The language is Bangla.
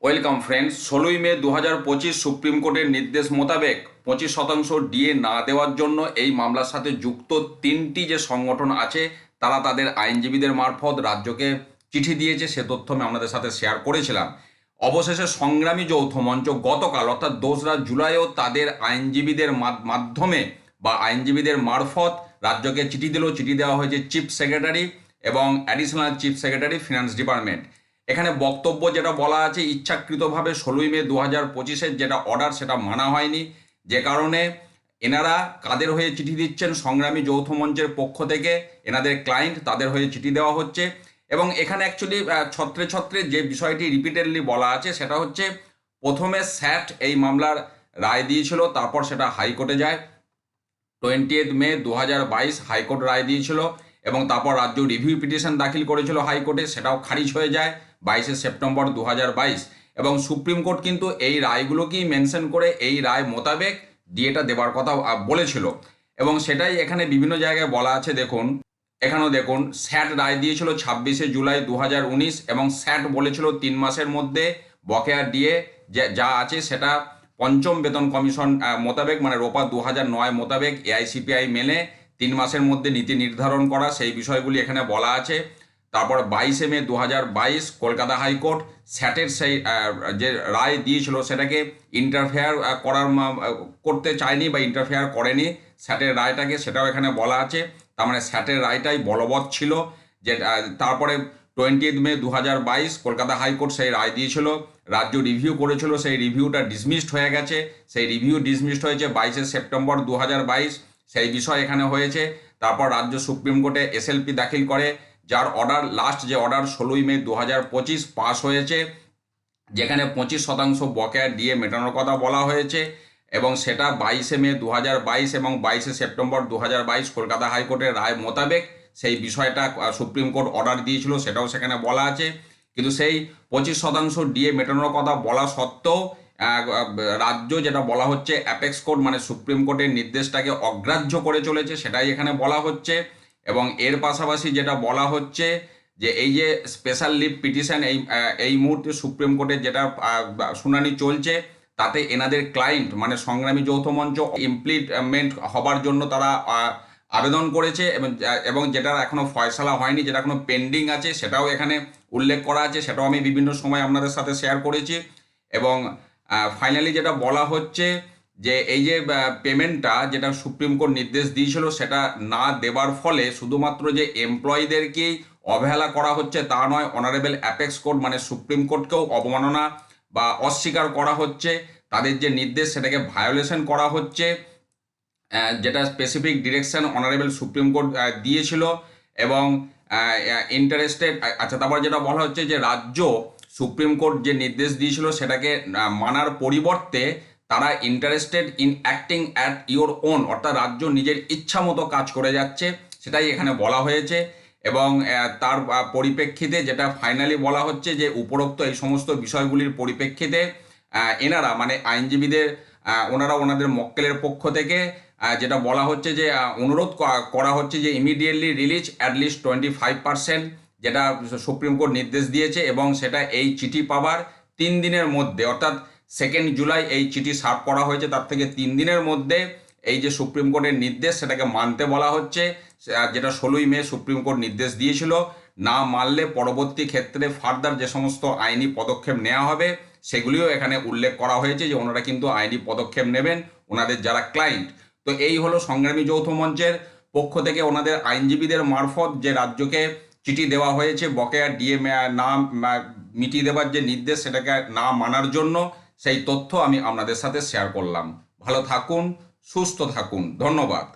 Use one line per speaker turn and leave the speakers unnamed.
ওয়েলকাম ফ্রেন্ডস ষোলোই মে দু হাজার পঁচিশ সুপ্রিম কোর্টের নির্দেশ মোতাবেক পঁচিশ শতাংশ ডিএ না দেওয়ার জন্য এই মামলার সাথে যুক্ত তিনটি যে সংগঠন আছে, তারা তাদের আইনজীবীদের মারফত রাজ্যকে চিঠি দিয়েছে। সে তথ্য আমি আপনাদের সাথে শেয়ার করেছিলাম। অবশেষে সংগ্রামী যৌথ মঞ্চ গতকাল, অর্থাৎ দোসরা জুলাইও তাদের আইনজীবীদের মাধ- মাধ্যমে বা আইনজীবীদের মারফত রাজ্যকে চিঠি দিল। চিঠি দেওয়া হয়েছে চিফ সেক্রেটারি এবং additional chief secretary finance department এখানে বক্তব্য যেটা বলা আছে, ইচ্ছাকৃতভাবে ষোলোই মে দু হাজার পঁচিশের যেটা অর্ডার সেটা মানা হয়নি। যে কারণে এনারা কাদের হয়ে চিঠি দিচ্ছেন সংগ্রামী যৌথ মঞ্চের পক্ষ থেকে, এনাদের ক্লায়েন্ট তাদের হয়ে চিঠি দেওয়া হচ্ছে। এবং এখানে অ্যাকচুয়ালি ছত্রে ছত্রে যে বিষয়টি রিপিটেডলি বলা আছে সেটা হচ্ছে, প্রথমে স্যাট এই মামলার রায় দিয়েছিল, তারপর সেটা হাইকোর্টে যায়। টোয়েন্টিয়েথ মে দু হাজার বাইশ হাইকোর্ট রায় দিয়েছিল। এবং তারপর রাজ্য রিভিউ পিটিশন দাখিল করেছিল হাইকোর্টে, সেটাও খারিজ হয়ে যায় বাইশে সেপ্টেম্বর দু হাজার বাইশ। এবং সুপ্রিম কোর্ট কিন্তু এই রায়গুলোকেই মেনশন করে এই রায় মোতাবেক ডিএটা দেবার কথা বলেছিল। এবং সেটাই এখানে বিভিন্ন জায়গায় বলা আছে, দেখুন। এখানেও দেখুন, স্যাট রায় দিয়েছিল ছাব্বিশে জুলাই দু হাজার উনিশ এবং স্যাট বলেছিল তিন মাসের মধ্যে বকেয়া ডিএ যা আছে সেটা পঞ্চম বেতন কমিশন মোতাবেক মানে রোপা দু হাজার নয় মোতাবেক এআইসিপিআই মেনে তিন মাসের মধ্যে নীতি নির্ধারণ করা, সেই বিষয়গুলি এখানে বলা আছে। তারপর বাইশে মে দু হাজার বাইশ কলকাতা হাইকোর্ট স্যাটের সেই যে রায় দিয়েছিল সেটাকে ইন্টারফেয়ার করার করতে চায়নি বা ইন্টারফেয়ার করেনি। স্যাটের রায়টাকে সেটাও এখানে বলা আছে। তার মানে স্যাটের রায়টাই বলবৎ ছিল যে তারপরে টোয়েন্টি মে দু হাজার বাইশ কলকাতা হাইকোর্ট সেই রায় দিয়েছিল। রাজ্য রিভিউ করেছিল, সেই রিভিউটা ডিসমিসড হয়ে গেছে। সেই রিভিউ ডিসমিসড হয়েছে বাইশে সেপ্টেম্বর দু হাজার বাইশ। সেই বিষয় এখানে হয়েছে। তারপর রাজ্য সুপ্রিম কোর্টে এসএলপি দাখিল করে, যার অর্ডার লাস্ট যে অর্ডার ষোলোই মে দু হাজার পঁচিশ পাস হয়েছে, যেখানে পঁচিশ শতাংশ বকেয়া ডিএ মেটানোর কথা বলা হয়েছে এবং সেটা বাইশে মে দু বাইশ এবং বাইশে সেপ্টেম্বর দু বাইশ কলকাতা হাইকোর্টের রায় মোতাবেক সেই বিষয়টা সুপ্রিম কোর্ট অর্ডার দিয়েছিল, সেটাও সেখানে বলা আছে। কিন্তু সেই পঁচিশ শতাংশ ডিএ মেটানোর কথা বলা সত্ত্বেও রাজ্য যেটা বলা হচ্ছে অ্যাপেক্স কোর্ট মানে সুপ্রিম কোর্টের নির্দেশটাকে অগ্রাহ্য করে চলেছে, সেটাই এখানে বলা হচ্ছে। এবং এর পাশাপাশি যেটা বলা হচ্ছে যে এই যে স্পেশাল লিভ পিটিশন এই এই মুহূর্তে সুপ্রিম কোর্টের যেটা শুনানি চলছে, তাতে এনাদের ক্লায়েন্ট মানে সংগ্রামী যৌথ মঞ্চ ইমপ্লিমেন্ট হবার জন্য তারা আবেদন করেছে এবং এবং যেটা এখনও ফয়সালা হয়নি, যেটা এখনও পেন্ডিং আছে, সেটাও এখানে উল্লেখ করা আছে, সেটাও আমি বিভিন্ন সময় আপনাদের সাথে শেয়ার করেছি। এবং ফাইনালি যেটা বলা হচ্ছে যে এই যে পেমেন্টটা যেটা সুপ্রিম কোর্ট নির্দেশ দিয়েছিল সেটা না দেবার ফলে শুধুমাত্র যে এমপ্লয়ীদেরকেই অবহেলা করা হচ্ছে তা নয় অনারেবল অ্যাপেক্স কোর্ট মানে সুপ্রিম কোর্টকেও অবমাননা বা অস্বীকার করা হচ্ছে। তাদের যে নির্দেশ সেটাকে ভায়োলেশন করা হচ্ছে। যেটা specific direction honourable supreme court দিয়েছিল এবং ইন্টারেস্টেড আচ্ছা তারপর যেটা বলা হচ্ছে যে রাজ্য সুপ্রিম কোর্ট যে নির্দেশ দিয়েছিল সেটাকে মানার পরিবর্তে তারা interested in acting at your own অর্থাৎ রাজ্য নিজের ইচ্ছা মতো কাজ করে যাচ্ছে, সেটাই এখানে বলা হয়েছে। এবং তার পরিপ্রেক্ষিতে যেটা ফাইনালি বলা হচ্ছে যে উপরোক্ত এই সমস্ত বিষয়গুলির পরিপ্রেক্ষিতে এনারা মানে আইনজীবীদের ওনারা ওনাদের মক্কেলের পক্ষ থেকে যেটা বলা হচ্ছে যে অনুরোধ করা হচ্ছে যে immediately release at least twenty five percent যেটা সুপ্রিম কোর্ট নির্দেশ দিয়েছে এবং সেটা এই চিঠি পাবার তিন দিনের মধ্যে, অর্থাৎ সেকেন্ড জুলাই এই চিঠি সার্ভ করা হয়েছে, তার থেকে তিন দিনের মধ্যে এই যে সুপ্রিম কোর্টের নির্দেশ সেটাকে মানতে বলা হচ্ছে যেটা ষোলোই মে সুপ্রিম কোর্ট নির্দেশ দিয়েছিল। না মানলে পরবর্তী ক্ষেত্রে ফার্দার যে সমস্ত আইনি পদক্ষেপ নেওয়া হবে, সেগুলিও এখানে উল্লেখ করা হয়েছে যে ওনারা কিন্তু আইনি পদক্ষেপ নেবেন ওনাদের যারা ক্লায়েন্ট তো এই হলো সংগ্রামী যৌথ মঞ্চের পক্ষ থেকে ওনাদের আইনজীবীদের মারফত যে রাজ্যকে চিঠি দেওয়া হয়েছে বকেয়া ডিএ না মিটিয়ে দেওয়ার যে নির্দেশ সেটাকে না মানার জন্য সেই তথ্য আমি আপনাদের সাথে শেয়ার করলাম। ভালো থাকুন, সুস্থ থাকুন। ধন্যবাদ।